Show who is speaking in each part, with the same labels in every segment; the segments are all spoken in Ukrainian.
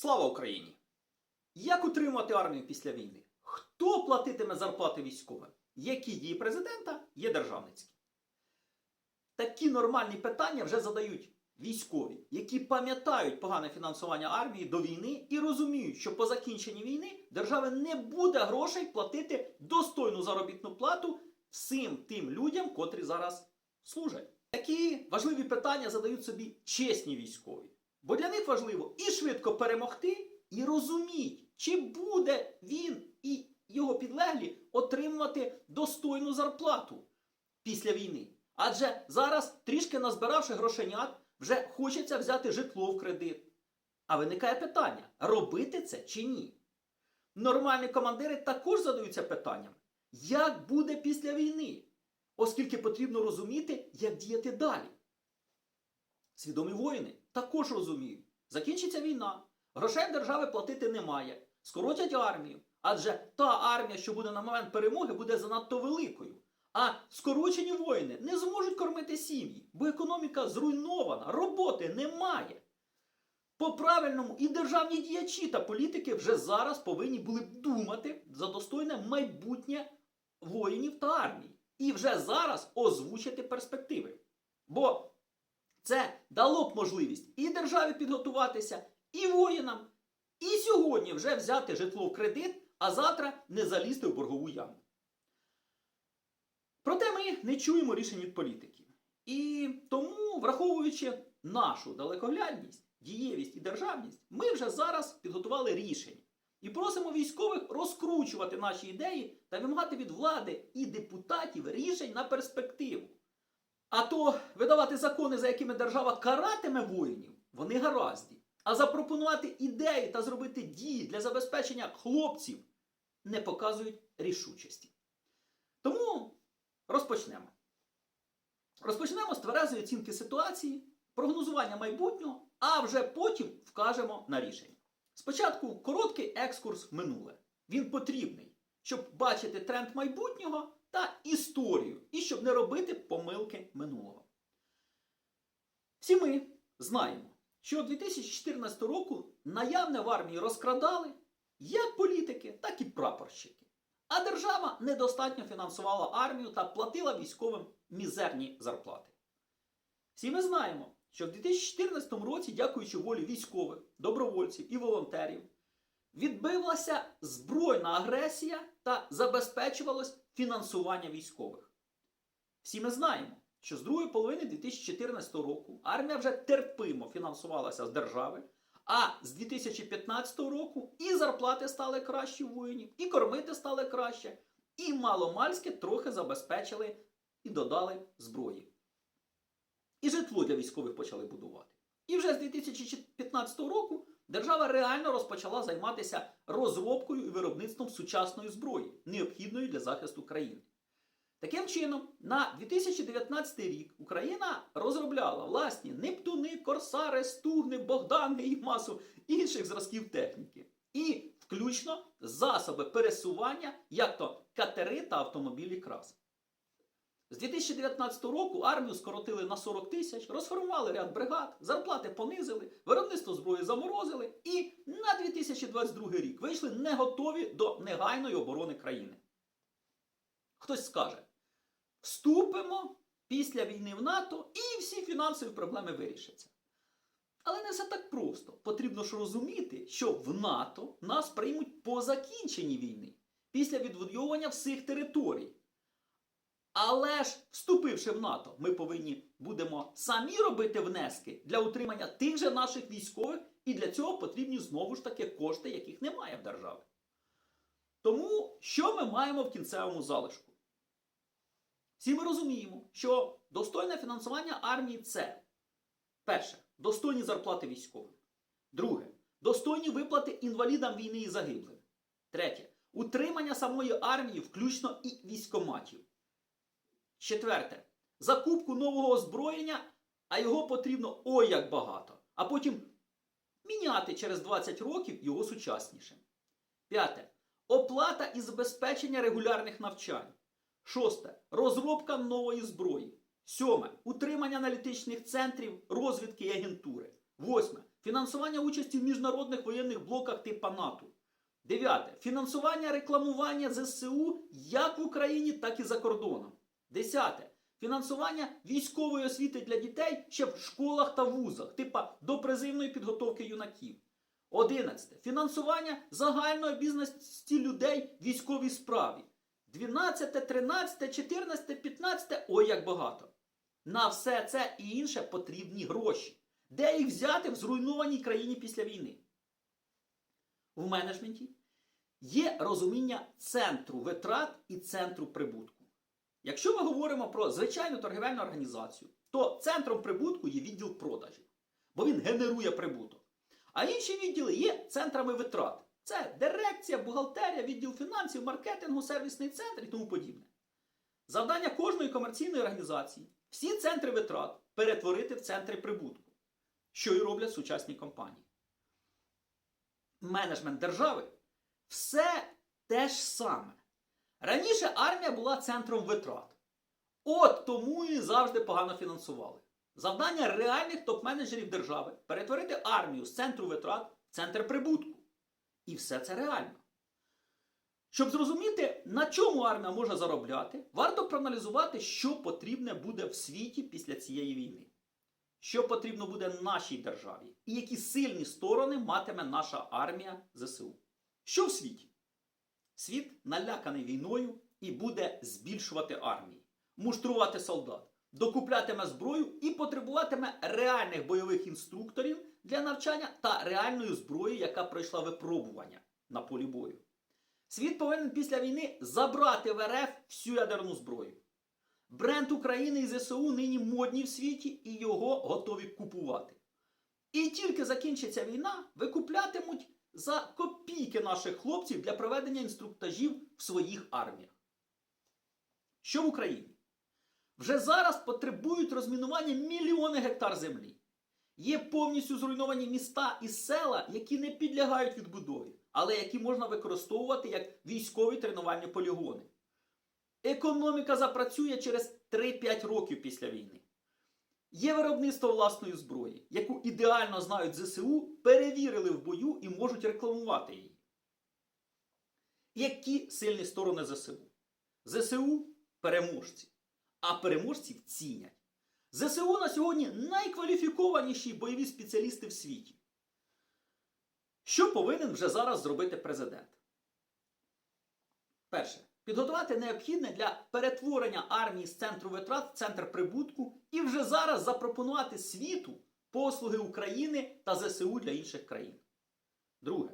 Speaker 1: Слава Україні! Як утримувати армію після війни? Хто платитиме зарплати військовим? Які дії президента є державницькі? Такі нормальні питання вже задають військові, які пам'ятають погане фінансування армії до війни і розуміють, що по закінченні війни держави не буде грошей платити достойну заробітну плату всім тим людям, котрі зараз служать. Такі важливі питання задають собі чесні військові. Бо для них важливо і швидко перемогти, і розуміти, чи буде він і його підлеглі отримувати достойну зарплату після війни. Адже зараз, трішки назбиравши грошенят, вже хочеться взяти житло в кредит. А виникає питання: робити це чи ні? Нормальні командири також задаються питанням, як буде після війни, оскільки потрібно розуміти, як діяти далі. Свідомі воїни також розуміють, закінчиться війна, грошей держави платити немає, скоротять армію, адже та армія, що буде на момент перемоги, буде занадто великою. А скорочені воїни не зможуть кормити сім'ї, бо економіка зруйнована, роботи немає. По правильному і державні діячі та політики вже зараз повинні були б думати за достойне майбутнє воїнів та армії. І вже зараз озвучити перспективи. Бо це дало б можливість і державі підготуватися, і воїнам, і сьогодні вже взяти житло в кредит, а завтра не залізти в боргову яму. Проте ми не чуємо рішень від політиків. І тому, враховуючи нашу далекоглядність, дієвість і державність, ми вже зараз підготували рішення. І просимо військових розкручувати наші ідеї та вимагати від влади і депутатів рішень на перспективу. А то видавати закони, за якими держава каратиме воїнів, вони гаразді. А запропонувати ідеї та зробити дії для забезпечення хлопців не показують рішучості. Тому розпочнемо. Розпочнемо з тверезої оцінки ситуації, прогнозування майбутнього, а вже потім вкажемо на рішення. Спочатку короткий екскурс минуле. Він потрібний, щоб бачити тренд майбутнього та історію, і щоб не робити помилки минулого. Всі ми знаємо, що 2014 року наявне в армії розкрадали як політики, так і прапорщики. А держава недостатньо фінансувала армію та платила військовим мізерні зарплати. Всі ми знаємо, що в 2014 році, дякуючи волі військових, добровольців і волонтерів, відбилася збройна агресія та забезпечувалось фінансування військових. Всі ми знаємо, що з другої половини 2014 року армія вже терпимо фінансувалася з держави, а з 2015 року і зарплати стали кращі у воїнів, і кормити стали краще, і маломальське трохи забезпечили і додали зброї. І житло для військових почали будувати. І вже з 2015 року держава реально розпочала займатися розробкою і виробництвом сучасної зброї, необхідної для захисту країни. Таким чином, на 2019 рік Україна розробляла власні Нептуни, Корсари, Стугни, Богдани і масу інших зразків техніки. І включно засоби пересування, як то катери та автомобілі крас. З 2019 року армію скоротили на 40 тисяч, розформували ряд бригад, зарплати понизили, виробництво зброї заморозили і на 2022 рік вийшли не готові до негайної оборони країни. Хтось скаже, вступимо після війни в НАТО і всі фінансові проблеми вирішаться. Але не все так просто. Потрібно ж розуміти, що в НАТО нас приймуть по закінченні війни, після відвоювання всіх територій. Але ж, вступивши в НАТО, ми повинні будемо самі робити внески для утримання тих же наших військових, і для цього потрібні знову ж таки кошти, яких немає в державі. Тому що ми маємо в кінцевому залишку? Всі ми розуміємо, що достойне фінансування армії це перше достойні зарплати військовим. Друге достойні виплати інвалідам війни і загиблим. Третє утримання самої армії, включно і військоматів. Четверте. Закупку нового озброєння, а його потрібно ой як багато. А потім міняти через 20 років його сучаснішим. П'яте. Оплата і забезпечення регулярних навчань. Шосте. Розробка нової зброї. Сьоме. Утримання аналітичних центрів розвідки і агентури. Восьме. Фінансування участі в міжнародних воєнних блоках типа НАТО. Дев'яте. Фінансування рекламування ЗСУ як в Україні, так і за кордоном. Десяте. Фінансування військової освіти для дітей ще в школах та вузах, типа допризивної підготовки юнаків. Одинадцяте. Фінансування загальної обізнаності людей в військовій справі. 12, 13, 14, 15. Ой, як багато. На все це і інше потрібні гроші. Де їх взяти в зруйнованій країні після війни? В менеджменті є розуміння центру витрат і центру прибутку. Якщо ми говоримо про звичайну торгівельну організацію, то центром прибутку є відділ продажів, бо він генерує прибуток. А інші відділи є центрами витрат. Це дирекція, бухгалтерія, відділ фінансів, маркетингу, сервісний центр і тому подібне. Завдання кожної комерційної організації всі центри витрат перетворити в центри прибутку, що і роблять сучасні компанії. Менеджмент держави все те ж саме. Раніше армія була центром витрат. От тому і завжди погано фінансували. Завдання реальних топ-менеджерів держави перетворити армію з центру витрат в центр прибутку. І все це реально. Щоб зрозуміти, на чому армія може заробляти, варто проаналізувати, що потрібне буде в світі після цієї війни. Що потрібно буде нашій державі, і які сильні сторони матиме наша армія ЗСУ. Що в світі? Світ наляканий війною і буде збільшувати армії, муштрувати солдат, докуплятиме зброю і потребуватиме реальних бойових інструкторів для навчання та реальної зброї, яка пройшла випробування на полі бою. Світ повинен після війни забрати в РФ всю ядерну зброю. Бренд України і ЗСУ нині модні в світі і його готові купувати. І тільки закінчиться війна, викуплятимуть за копійки наших хлопців для проведення інструктажів в своїх арміях. Що в Україні? Вже зараз потребують розмінування мільйони гектар землі. Є повністю зруйновані міста і села, які не підлягають відбудові, але які можна використовувати як військові тренувальні полігони. Економіка запрацює через 3-5 років після війни. Є виробництво власної зброї, яку ідеально знають ЗСУ, перевірили в бою і можуть рекламувати її. Які сильні сторони ЗСУ? ЗСУ переможці, а переможців цінять. ЗСУ на сьогодні найкваліфікованіші бойові спеціалісти в світі. Що повинен вже зараз зробити президент? Перше. Підготувати необхідне для перетворення армії з центру витрат в центр прибутку і вже зараз запропонувати світу послуги України та ЗСУ для інших країн. Друге.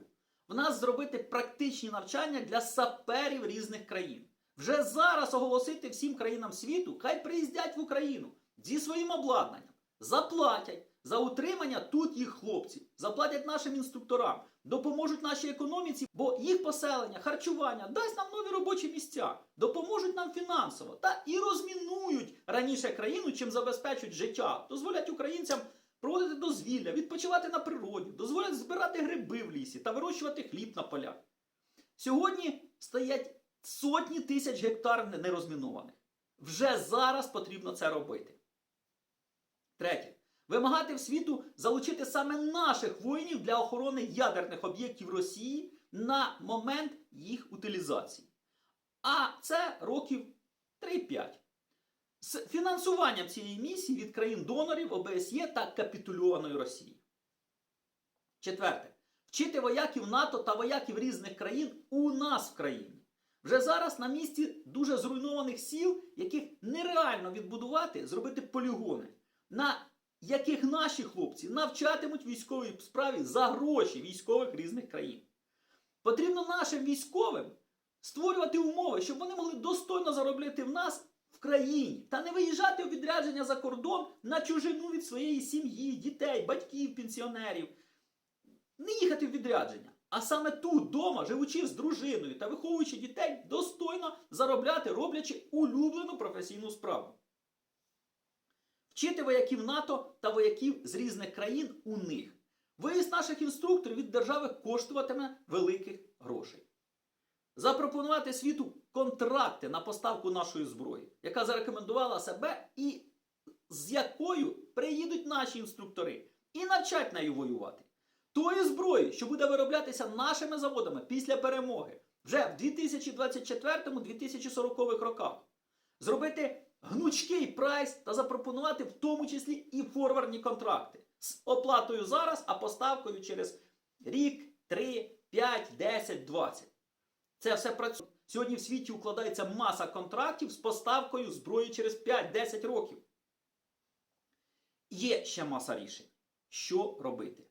Speaker 1: В нас зробити практичні навчання для саперів різних країн. Вже зараз оголосити всім країнам світу, хай приїздять в Україну зі своїм обладнанням, заплатять за утримання тут їх хлопців, заплатять нашим інструкторам, допоможуть нашій економіці, бо їх поселення, харчування дасть нам нові робочі місця, допоможуть нам фінансово та і розмінують раніше країну, чим забезпечують життя, дозволять українцям проводити дозвілля, відпочивати на природі, дозволять збирати гриби в лісі та вирощувати хліб на полях. Сьогодні стоять сотні тисяч гектар нерозмінованих. Вже зараз потрібно це робити. Третє. Вимагати в світу залучити саме наших воїнів для охорони ядерних об'єктів Росії на момент їх утилізації. А це років 3-5. З фінансуванням цієї місії від країн-донорів ОБСЄ та капітульованої Росії. Четверте. Вчити вояків НАТО та вояків різних країн у нас в країні. Вже зараз на місці дуже зруйнованих сіл, яких нереально відбудувати, зробити полігони, на яких наші хлопці навчатимуть військовій справі за гроші військових різних країн. Потрібно нашим військовим створювати умови, щоб вони могли достойно заробляти в нас в країні та не виїжджати у відрядження за кордон на чужину від своєї сім'ї, дітей, батьків, пенсіонерів. Не їхати в відрядження. А саме тут, вдома, живучи з дружиною та виховуючи дітей, достойно заробляти, роблячи улюблену професійну справу. Вчити вояків НАТО та вояків з різних країн у них. Виїзд наших інструкторів від держави коштуватиме великих грошей. Запропонувати світу контракти на поставку нашої зброї, яка зарекомендувала себе і з якою приїдуть наші інструктори і навчать нею воювати. Тої зброї, що буде вироблятися нашими заводами після перемоги вже в 2024-2040 роках. Зробити гнучкий прайс та запропонувати в тому числі і форвардні контракти з оплатою зараз, а поставкою через рік, 3, 5, 10, 20. Це все працює. Сьогодні в світі укладається маса контрактів з поставкою зброї через 5-10 років. Є ще маса рішень. Що робити?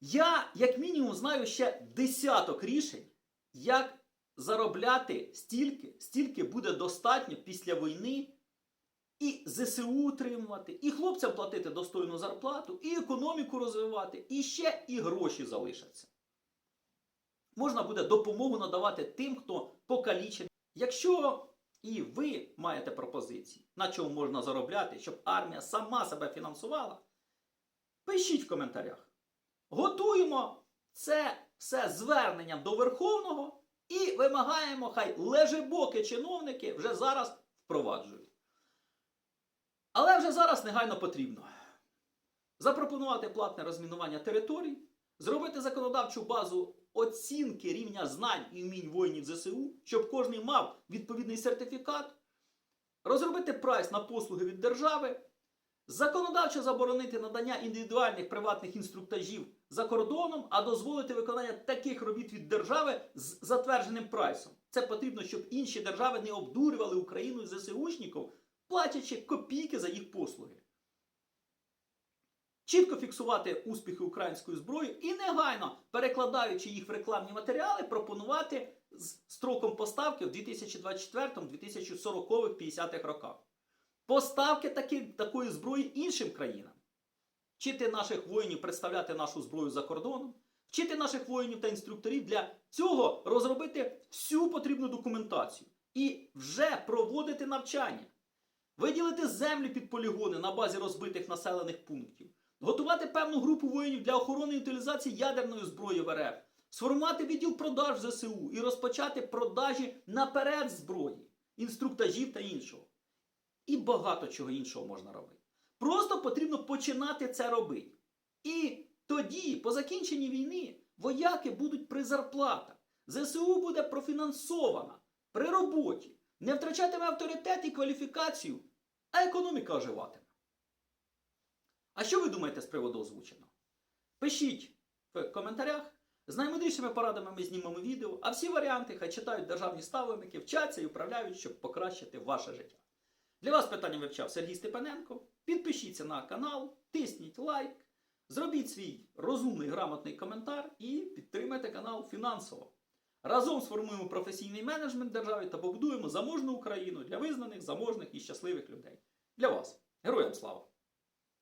Speaker 1: Я, як мінімум, знаю ще десяток рішень, як заробляти стільки, стільки буде достатньо після війни, і ЗСУ утримувати, і хлопцям платити достойну зарплату, і економіку розвивати, і ще і гроші залишаться. Можна буде допомогу надавати тим, хто покалічений. Якщо і ви маєте пропозиції, на чому можна заробляти, щоб армія сама себе фінансувала, пишіть в коментарях. Готуємо це все зверненням до Верховного і вимагаємо, хай лежебоки чиновники вже зараз впроваджують. Але вже зараз негайно потрібно запропонувати платне розмінування територій, зробити законодавчу базу оцінки рівня знань і вмінь воїнів ЗСУ, щоб кожен мав відповідний сертифікат, розробити прайс на послуги від держави, законодавчо заборонити надання індивідуальних приватних інструктажів за кордоном, а дозволити виконання таких робіт від держави з затвердженим прайсом. Це потрібно, щоб інші держави не обдурювали Україну і ЗСУшників, платячи копійки за їх послуги. Чітко фіксувати успіхи української зброї і негайно, перекладаючи їх в рекламні матеріали, пропонувати з строком поставки в 2024-2040-50-х роках. Поставки таки, такої зброї іншим країнам. Вчити наших воїнів представляти нашу зброю за кордоном, вчити наших воїнів та інструкторів для цього розробити всю потрібну документацію і вже проводити навчання, виділити землі під полігони на базі розбитих населених пунктів, готувати певну групу воїнів для охорони і утилізації ядерної зброї в РФ, сформувати відділ продаж ЗСУ і розпочати продажі наперед зброї, інструктажів та іншого. І багато чого іншого можна робити. Просто потрібно починати це робити. І тоді, по закінченні війни, вояки будуть при зарплатах. ЗСУ буде профінансована при роботі, не втрачатиме авторитет і кваліфікацію, а економіка оживатиме. А що ви думаєте з приводу озвученого? Пишіть в коментарях. З наймудрішими порадами ми знімемо відео, а всі варіанти хай читають державні ставленники, вчаться і управляють, щоб покращити ваше життя. Для вас питання вивчав Сергій Степаненко. Підпишіться на канал, тисніть лайк, зробіть свій розумний грамотний коментар і підтримайте канал фінансово. Разом сформуємо професійний менеджмент держави та побудуємо заможну Україну для визнаних, заможних і щасливих людей. Для вас. Героям слава!